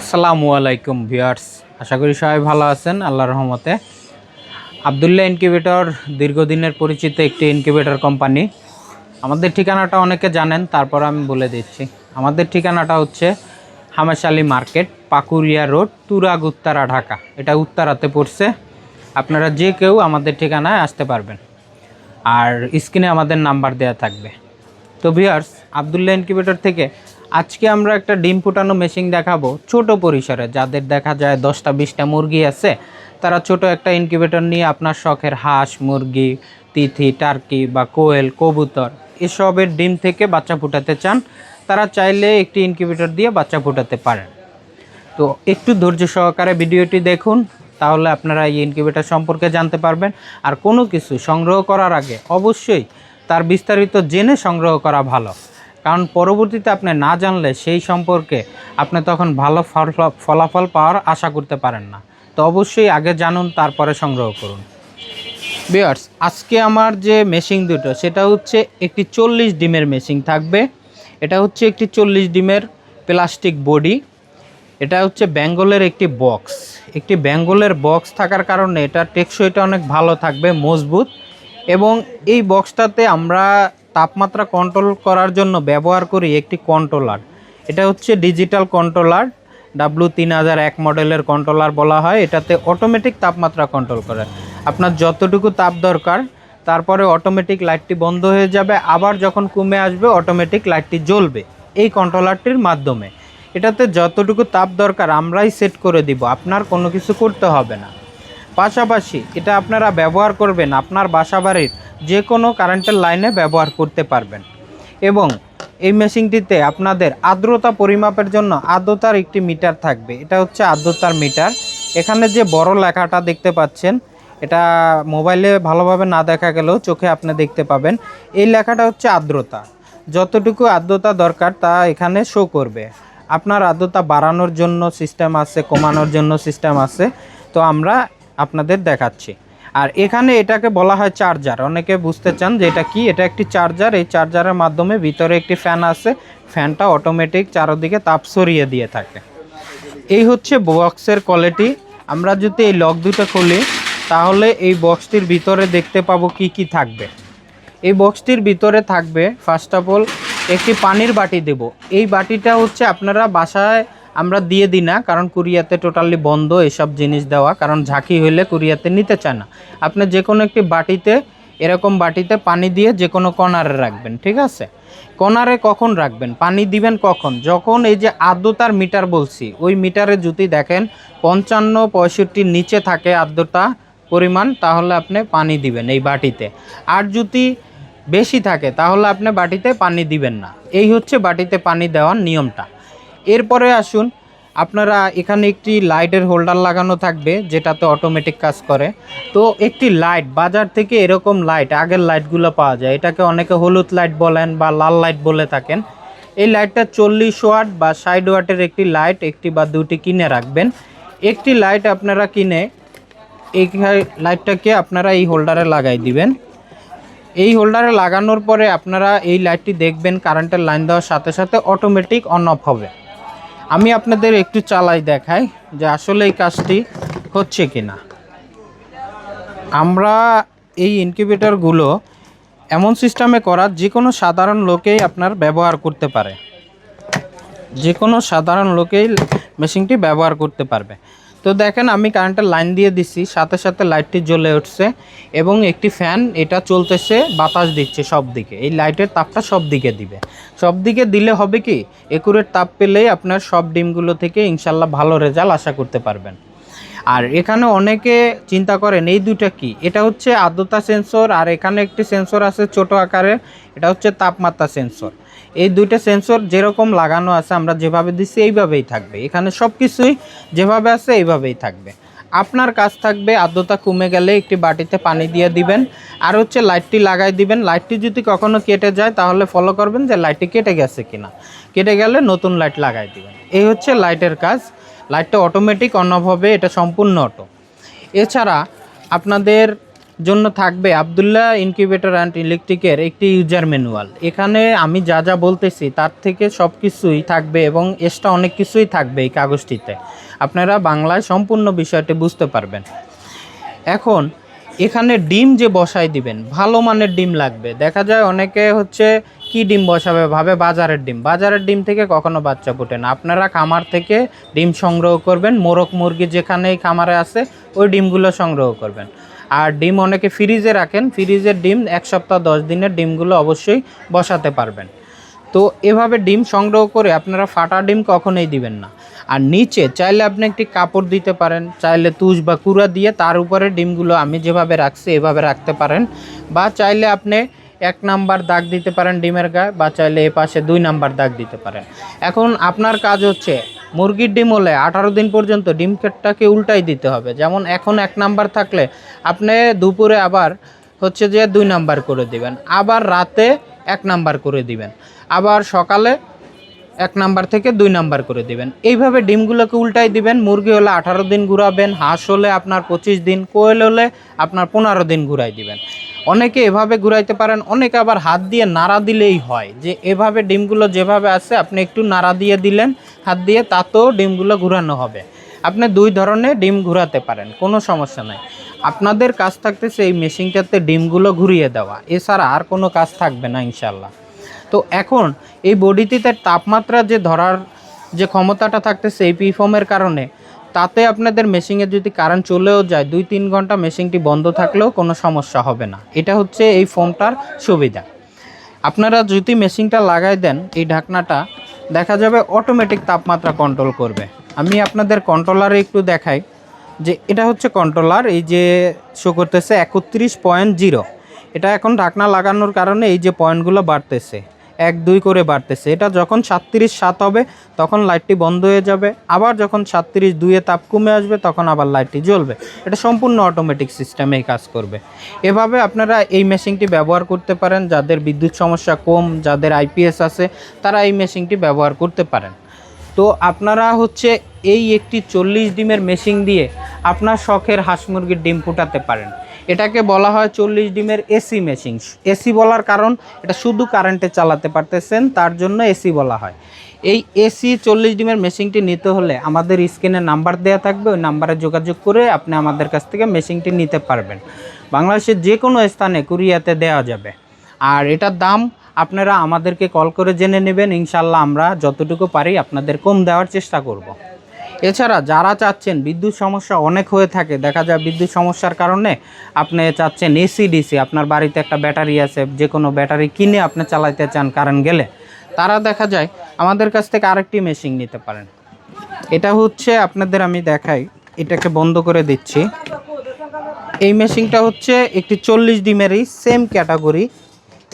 আসসালামু আলাইকুম ভিউয়ার্স। আশা করি সবাই ভালো আছেন আল্লাহ রহমতে। আবদুল্লাহ ইনকিউবেটর দীর্ঘদিনের পরিচিত একটি ইনকিউবেটর কোম্পানি। আমাদের ঠিকানাটা অনেকে জানেন, তারপর আমি বলে দিচ্ছি। আমাদের ঠিকানাটা হচ্ছে হামেশালি মার্কেট, পাকুরিয়া রোড তুরাগ উত্তারা ঢাকা। এটা উত্তরাতে পড়ছে। আপনারা যে কেউ আমাদের ঠিকানায় আসতে পারবেন। আর স্ক্রিনে আমাদের নাম্বার দেওয়া থাকবে। তো ভিউয়ার্স, আবদুল্লাহ ইনকিউবেটর থেকে আজকে আমরা একটা ডিম ফুটানো মেশিন দেখাবো ছোট পরিসরে। যাদের দেখা যায় দশটা বিশটা মুরগি আছে, তারা ছোট একটা ইনকিউবেটর নিয়ে আপনার শখের হাঁস, মুরগি, তিথি, টার্কি বা কোয়েল, কবুতর এসবের ডিম থেকে বাচ্চা ফুটাতে চান, তারা চাইলে একটি ইনকিউবেটর দিয়ে বাচ্চা ফুটাতে পারেন। তো একটু ধৈর্য সহকারে ভিডিওটি দেখুন, তাহলে আপনারা এই ইনকিউবেটর সম্পর্কে জানতে পারবেন। আর কোনো কিছু সংগ্রহ করার আগে অবশ্যই তার বিস্তারিত জেনে সংগ্রহ করা ভালো। কারণ পরবর্তীতে আপনি না জানলে সেই সম্পর্কে আপনি তখন ভালো ফল- ফলাফল পাওয়ার আশা করতে পারেন না। তো অবশ্যই আগে জানুন, তারপরে সংগ্রহ করুন। বিয়ার্স আজকে আমার যে মেশিন দুটো, সেটা হচ্ছে একটি চল্লিশ ডিমের মেশিন থাকবে। এটা হচ্ছে একটি চল্লিশ ডিমের প্লাস্টিক বডি এটা হচ্ছে বেঙ্গলের একটি বক্স একটি বেঙ্গলের বক্স থাকার কারণে এটা টেকসইটা অনেক ভালো থাকবে, মজবুত। এবং এই বক্সটাতে আমরা তাপমাত্রা কন্ট্রোল করার জন্য ব্যবহার করি একটি কন্ট্রোলার এটা হচ্ছে ডিজিটাল কন্ট্রোলার ডাব্লু তিন হাজার এক মডেলের কন্ট্রোলার বলা হয়। এটাতে অটোমেটিক তাপমাত্রা কন্ট্রোল করে। আপনার যতটুকু তাপ দরকার, তারপরে অটোমেটিক লাইটটি বন্ধ হয়ে যাবে। আবার যখন কমে আসবে অটোমেটিক লাইটটি জ্বলবে এই কন্ট্রোলারটির মাধ্যমে। এটাতে যতটুকু তাপ দরকার, আমরাই সেট করে দিব। আপনার কোনো কিছু করতে হবে না। পাশাপাশি এটা আপনারা ব্যবহার করবেন আপনার বাসাবাড়ির যে কোনো কারেন্টের লাইনে ব্যবহার করতে পারবেন। এবং এই মেশিনটিতে আপনাদের আর্দ্রতা পরিমাপের জন্য আর্দ্রতার একটি মিটার থাকবে। এটা হচ্ছে আর্দ্রতার মিটার এখানে যে বড় লেখাটা দেখতে পাচ্ছেন, এটা মোবাইলে ভালোভাবে না দেখা গেলেও চোখে আপনি দেখতে পাবেন। এই লেখাটা হচ্ছে আর্দ্রতা। যতটুকু আর্দ্রতা দরকার তা এখানে শো করবে। আপনার আর্দ্রতা বাড়ানোর জন্য সিস্টেম আছে, কমানোর জন্য সিস্টেম আছে। তো আমরা আপনাদের দেখাচ্ছি। আর এখানে এটাকে বলা হয় চার্জার। অনেকে বুঝতে চান যে এটা কি? এটা একটি চার্জার। এই চার্জারের মাধ্যমে ভিতরে একটি ফ্যান আছে। ফ্যানটা অটোমেটিক চারোদিকে তাপ সরিয়ে দিয়ে থাকে। এই হচ্ছে বক্সের কোয়ালিটি আমরা যদি এই লক দুটো খুলি, তাহলে এই বক্সটির ভিতরে দেখতে পাবো কি কি থাকবে। এই বক্সটির ভিতরে থাকবে ফার্স্ট অফ অল একটি পানির বাটি দেব। এই বাটিটা হচ্ছে আপনারা বাসায় আমরা দিয়ে দিই না, কারণ কুরিয়াতে টোটালি বন্ধ এসব জিনিস দেওয়া, কারণ ঝাঁকি হইলে কুরিয়াতে নিতে চায় না। আপনি যে কোনো একটি বাটিতে, এরকম বাটিতে পানি দিয়ে যে কোনো কর্নারে রাখবেন, ঠিক আছে? কর্নারে কখন রাখবেন? পানি দিবেন কখন? যখন এই যে আর্দ্রতার মিটার বলছি, ওই মিটারে যদি দেখেন পঞ্চান্ন পঁয়ষট্টির নিচে থাকে আর্দ্রতা পরিমাণ, তাহলে আপনি পানি দিবেন এই বাটিতে। আর যদি বেশি থাকে, তাহলে আপনি বাটিতে পানি দিবেন না। এই হচ্ছে বাটিতে পানি দেওয়ার নিয়মটা। এরপরে আসুন, আপনারা এখানে একটি লাইটের হোল্ডার লাগানো থাকবে, যেটাতে অটোমেটিক কাজ করে। তো একটি লাইট, বাজার থেকে এরকম লাইট, আগের লাইটগুলো পাওয়া যায়। এটাকে অনেকে হলুদ লাইট বলেন বা লাল লাইট বলে থাকেন। এই লাইটটা চল্লিশ ওয়াট বা ষাট ওয়াটের একটি লাইট, একটি বা দুটি কিনে রাখবেন। একটি লাইট আপনারা কিনে এই লাইটটাকে আপনারা এই হোল্ডারে লাগাই দিবেন। এই হোল্ডারে লাগানোর পরে আপনারা এই লাইটটি দেখবেন, কারেন্টের লাইন দেওয়ার সাথে সাথে অটোমেটিক অন অফ হবে। আমি আপনাদের একটু চালাই দেখাই যে আসলে এই কাজটি হচ্ছে কি না আমরা এই ইনকিউবেটারগুলো এমন সিস্টেমে করা যে কোনো সাধারণ লোকেই আপনার ব্যবহার করতে পারে। যে কোনো সাধারণ লোকেই মেশিনটি ব্যবহার করতে পারবে। তো দেখেন আমি কারেন্টের লাইন দিয়ে দিছি, সাথে সাথে লাইটটি জ্বলে উঠছে এবং একটি ফ্যান এটা চলতেছে, বাতাস দিচ্ছে সব দিকে এই লাইটের তাপটা সব দিকে দিবে। সব দিকে দিলে হবে কি একুরেট তাপ পেলেই আপনার সব ডিমগুলো থেকে ইনশাল্লাহ ভালো রেজাল্ট আশা করতে পারবেন। আর এখানে অনেকে চিন্তা করেন, এই দুটা কি? এটা হচ্ছে আর্দ্রতা সেন্সর আর এখানে একটি সেন্সর আছে ছোট আকারের, এটা হচ্ছে তাপমাত্রা সেন্সর এই দুইটা সেন্সর যেরকম লাগানো আছে, আমরা যেভাবে দিচ্ছি এইভাবেই থাকবে। এখানে সব কিছুই যেভাবে আছে এইভাবেই থাকবে। আপনার কাজ থাকবে আর্দ্রতা কমে গেলে একটি বাটিতে পানি দিয়ে দিবেন, আর হচ্ছে লাইটটি লাগাই দিবেন। লাইটটি যদি কখনো কেটে যায়, তাহলে ফলো করবেন যে লাইটটি কেটে গেছে কিনা। কেটে গেলে নতুন লাইট লাগাই দিবেন। এই হচ্ছে লাইটের কাজ। লাইটটা অটোমেটিক অন অফ হবে, এটা সম্পূর্ণ অটো এছাড়া আপনাদের জন্য থাকবে আবদুল্লাহ ইনকিউবেটর অ্যান্ড ইলেকট্রিকের একটি ইউজার ম্যানুয়াল। এখানে আমি যা যা বলতেছি তার থেকে সব কিছুই থাকবে এবং এক্সট্রা অনেক কিছুই থাকবে এই কাগজটিতে। আপনারা বাংলায় সম্পূর্ণ বিষয়টি বুঝতে পারবেন। এখন, এখানে ডিম যে বসাই দিবেন, ভালো মানের ডিম লাগবে। দেখা যায় অনেকে হচ্ছে কি ডিম বসাবে ভাবে বাজারের ডিম। বাজারের ডিম থেকে কখনো বাচ্চা ফোটে না। আপনারা খামার থেকে ডিম সংগ্রহ করবেন। মোরগ মুরগি যেখানেই খামারে আছে, ওই ডিমগুলো সংগ্রহ করবেন। আর ডিম অনেকে ফ্রিজে রাখেন। ফ্রিজের ডিম এক সপ্তাহ, দশ দিনের ডিমগুলো অবশ্যই বসাতে পারবেন। তো এভাবে ডিম সংগ্রহ করে আপনারা ফাটা ডিম কখনোই দিবেন না। আর নিচে চাইলে আপনি একটি কাপড় দিতে পারেন, চাইলে তুষ বা কুড়া দিয়ে তার উপরে ডিমগুলো আমি যেভাবে রাখছি এভাবে রাখতে পারেন। বা চাইলে আপনি এক নাম্বার দাগ দিতে পারেন ডিমের গায়ে, বা চাইলে এ পাশে দুই নাম্বার দাগ দিতে পারেন। এখন আপনার কাজ হচ্ছে মুরগির ডিম হলে আঠারো দিন পর্যন্ত ডিম কেটটাকে উল্টাই দিতে হবে। যেমন এখন এক নাম্বার থাকলে আপনি দুপুরে আবার হচ্ছে যে দুই নাম্বার করে দিবেন, আবার রাতে এক নাম্বার করে দিবেন, আবার সকালে এক নাম্বার থেকে দুই নাম্বার করে দিবেন। এইভাবে ডিমগুলোকে উল্টাই দিবেন, মুরগি হলে আঠারো দিন ঘুরাবেন, হাঁস হলে আপনার পঁচিশ দিন, কোয়েল হলে আপনার পনেরো দিন ঘুরাই দিবেন। অনেকে এভাবে ঘুরাইতে পারেন, অনেকে আবার হাত দিয়ে নাড়া দিলেই হয়। যে এভাবে ডিমগুলো যেভাবে আছে, আপনি একটু নাড়া দিয়ে দিলেন, হাত দিয়ে তাতেও ডিমগুলো ঘুরানো হবে। আপনি দুই ধরনের ডিম ঘুরাতে পারেন, কোনো সমস্যা নাই। আপনাদের কাজ থাকতেছে এই মেশিনটাতে ডিমগুলো ঘুরিয়ে দেওয়া। এছাড়া আর কোনো কাজ থাকবে না ইনশাল্লাহ তো এখন এই বডিটিতে তাপমাত্রা যে ধরার যে ক্ষমতাটা থাকতেছে এই পিফর্মের কারণে তাতে আপনাদের মেশিনে যদি কারেন্ট চলেও যায়, দুই তিন ঘণ্টা মেশিনটি বন্ধ থাকলেও কোনো সমস্যা হবে না। এটা হচ্ছে এই ফোমটার সুবিধা। আপনারা যদি মেশিনটা লাগাই দেন, এই ঢাকনাটা, দেখা যাবে অটোমেটিক তাপমাত্রা কন্ট্রোল করবে। আমি আপনাদের কন্ট্রোলারে একটু দেখাই, যে এটা হচ্ছে কন্ট্রোলার এই যে শো করতেছে একত্রিশ পয়েন্ট জিরো এটা এখন ঢাকনা লাগানোর কারণে এই যে পয়েন্টগুলো বাড়তেছে। এক দুই করে বাড়তেছে। এটা যখন সাতত্রিশ সাত হবে, তখন লাইটটি বন্ধ হয়ে যাবে। আবার যখন সাতত্রিশ দুইয়ে তাপ কমে আসবে, তখন আবার লাইটটি জ্বলবে। এটা সম্পূর্ণ অটোমেটিক সিস্টেমেই কাজ করবে। এভাবে আপনারা এই মেশিনটি ব্যবহার করতে পারেন। যাদের বিদ্যুৎ সমস্যা কম, যাদের আইপিএস আছে, তারা এই মেশিনটি ব্যবহার করতে পারেন। তো আপনারা হচ্ছে এই একটি চল্লিশ ডিমের মেশিন দিয়ে আপনার শখের হাঁস মুরগির ডিম ফুটাতে পারেন। এটাকে বলা হয় চল্লিশ ডিমের এসি মেশিন। এসি বলার কারণ, এটা শুধু কারেন্টে চালাতে পারতেছেন, তার জন্য এসি বলা হয়। এই এসি চল্লিশ ডিমের মেশিনটি নিতে হলে আমাদের স্ক্রিনে নাম্বার দেওয়া থাকবে, ওই নাম্বারে যোগাযোগ করে আপনি আমাদের কাছ থেকে মেশিনটি নিতে পারবেন। বাংলাদেশের যে কোনো স্থানে কুরিয়াতে দেওয়া যাবে। আর এটার দাম আপনারা আমাদেরকে কল করে জেনে নেবেন ইনশাল্লাহ আমরা যতটুকু পারি আপনাদের কম দেওয়ার চেষ্টা করব। এছাড়া যারা চাচ্ছেন বিদ্যুৎ সমস্যা অনেক হয়ে থাকে, দেখা যায় বিদ্যুৎ সমস্যার কারণে আপনি চাচ্ছেন এসি ডিসি আপনার বাড়িতে একটা ব্যাটারি আছে যে কোনো ব্যাটারি কিনে আপনি চালাইতে চান কারেন্ট গেলে, তারা দেখা যায় আমাদের কাছ থেকে আরেকটি মেশিন নিতে পারেন। এটা হচ্ছে আপনাদের আমি দেখাই, এটাকে বন্ধ করে দিচ্ছি। এই মেশিনটা হচ্ছে একটি চল্লিশ ডিমেরই সেম ক্যাটাগরি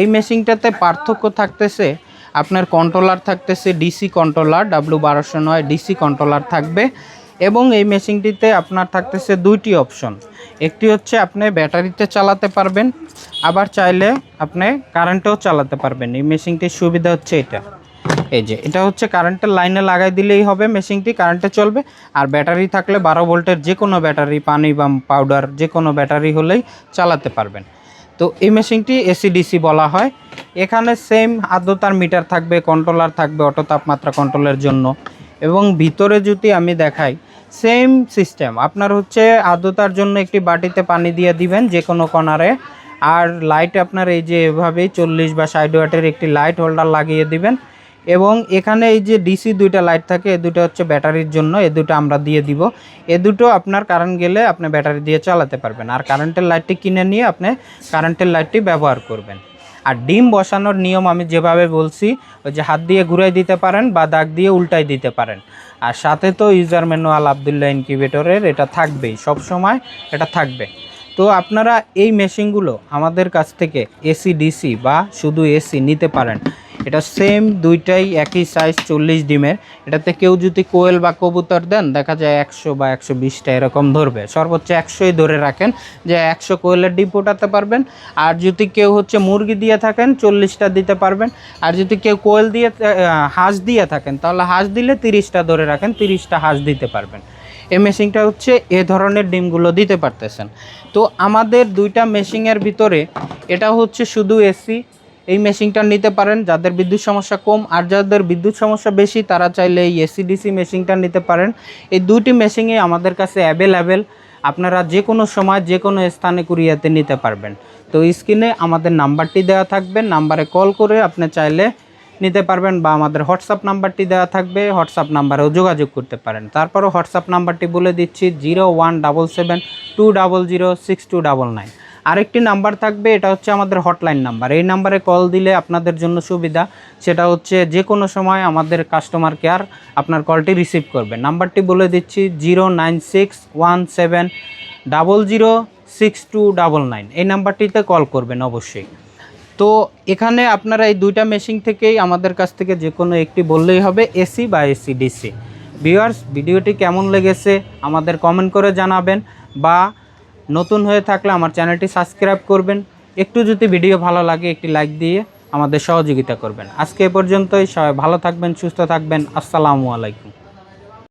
এই মেশিনটাতে পার্থক্য থাকতেছে আপনার কন্ট্রোলার থাকতেছে ডিসি কন্ট্রোলার ডাব্লু বারোশো নয় ডিসি কন্ট্রোলার থাকবে এবং এই মেশিনটিতে আপনার থাকতেছে দুইটি অপশন একটি হচ্ছে আপনি ব্যাটারিতে চালাতে পারবেন, আবার চাইলে আপনি কারেন্টেও চালাতে পারবেন। এই মেশিনটির সুবিধা হচ্ছে এটা। এই যে, এটা হচ্ছে কারেন্টের লাইনে লাগাই দিলেই হবে মেশিনটি কারেন্টে চলবে। আর ব্যাটারি থাকলে বারো ভোল্টের যে কোনো ব্যাটারি, পানি বা পাউডার যে কোনো ব্যাটারি হলেই চালাতে পারবেন। তো এই মেশিনটি এসিডিসি বলা হয়। এখানে সেম আর্দ্রতার মিটার থাকবে কন্ট্রোলার থাকবে অটো তাপমাত্রা কন্ট্রোলের জন্য। এবং ভিতরে যদি আমি দেখাই সেম সিস্টেম আপনার হচ্ছে আর্দ্রতার জন্য একটি বাটিতে পানি দিয়ে দিবেন যে কোনো কর্নারে আর লাইট আপনার এই যে এভাবেই চল্লিশ বা ষাট ওয়াটের একটি লাইট হোল্ডার লাগিয়ে দিবেন। এবং এখানে এই যে ডিসি দুইটা লাইট থাকে, এ দুটো হচ্ছে ব্যাটারির জন্য, এ দুটো আমরা দিয়ে দিব। এ দুটো আপনার কারেন্ট গেলে আপনি ব্যাটারি দিয়ে চালাতে পারবেন। আর কারেন্টের লাইটটি কিনে নিয়ে আপনি কারেন্টের লাইটটি ব্যবহার করবেন। আর ডিম বসানোর নিয়ম আমি যেভাবে বলছি, ওই যে হাত দিয়ে ঘুরাই দিতে পারেন বা দাগ দিয়ে উল্টাই দিতে পারেন। আর সাথে তো ইউজার ম্যানুয়াল আবদুল্লাহ ইনকিউবেটরের এটা থাকবেই, সব সময় এটা থাকবে। তো আপনারা এই মেশিনগুলো আমাদের কাছ থেকে এসি ডিসি বা শুধু এসি নিতে পারেন। এটা সেম দুইটাই একই সাইজ চল্লিশ ডিমের। এটাতে কেউ যদি কোয়েল বা কবুতর দেন, দেখা যায় একশো বা একশো বিশটা এরকম ধরবে। সর্বোচ্চ একশোই ধরে রাখেন যে একশো কোয়েলের ডিম ফোটাতে পারবেন। আর যদি কেউ হচ্ছে মুরগি দিয়ে থাকেন, চল্লিশটা দিতে পারবেন। আর যদি কেউ কোয়েল দিয়ে হাঁস দিয়ে থাকেন, তাহলে হাঁস দিলে তিরিশটা ধরে রাখেন, তিরিশটা হাঁস দিতে পারবেন। এই মেশিনটা হচ্ছে এ ধরনের ডিমগুলো দিতে পারতেছেন। তো আমাদের দুইটা মেশিনের ভিতরে এটা হচ্ছে শুধু এসি এই মেশিনটা নিতে পারেন। যাদের বিদ্যুৎ সমস্যা কম আর যাদের বিদ্যুৎ সমস্যা বেশি, তারা চাইলে এই এসিডিসি মেশিনটা নিতে পারেন। এই দুইটি মেশিনই আমাদের কাছে অ্যাভেলেবেল আপনারা যে কোনো সময় যে কোনো স্থানে কুরিয়াতে নিতে পারবেন। তো স্ক্রিনে আমাদের নাম্বারটি দেওয়া থাকবে। নাম্বারে কল করে আপনি চাইলে নিতে পারবেন বা আমাদের হোয়াটসঅ্যাপ নাম্বারটি দেওয়া থাকবে। হোয়াটসঅ্যাপ নাম্বারেও যোগাযোগ করতে পারেন। তারপরও হোয়াটসঅ্যাপ নাম্বারটি বলে দিচ্ছি, zero one double seven two double zero six two double nine. আরেকটি নাম্বার থাকবে, এটা হচ্ছে আমাদের হটলাইন নাম্বার। এই নাম্বারে কল দিলে আপনাদের জন্য সুবিধা, সেটা হচ্ছে যে কোনো সময় আমাদের কাস্টমার কেয়ার আপনার কলটি রিসিভ করবে। নাম্বারটি বলে দিচ্ছি, zero nine six one seven double zero six two double nine. এই নাম্বারটিতে কল করবেন অবশ্যই। তো এখানে আপনারা এই দুইটা মেশিন থেকেই আমাদের কাছ থেকে যে কোনো একটি বললেই হবে, এসি বা এসি ডিসি। ভিউয়ার্স, ভিডিওটি কেমন লেগেছে আমাদের কমেন্ট করে জানাবেন বা নতুন হয়ে থাকলে আমার চ্যানেলটি সাবস্ক্রাইব করবেন। একটু যদি ভিডিও ভালো লাগে, একটি লাইক দিয়ে আমাদের সহযোগিতা করবেন। আজকে এ পর্যন্তই। সবাই ভালো থাকবেন, সুস্থ থাকবেন। আসসালামু আলাইকুম।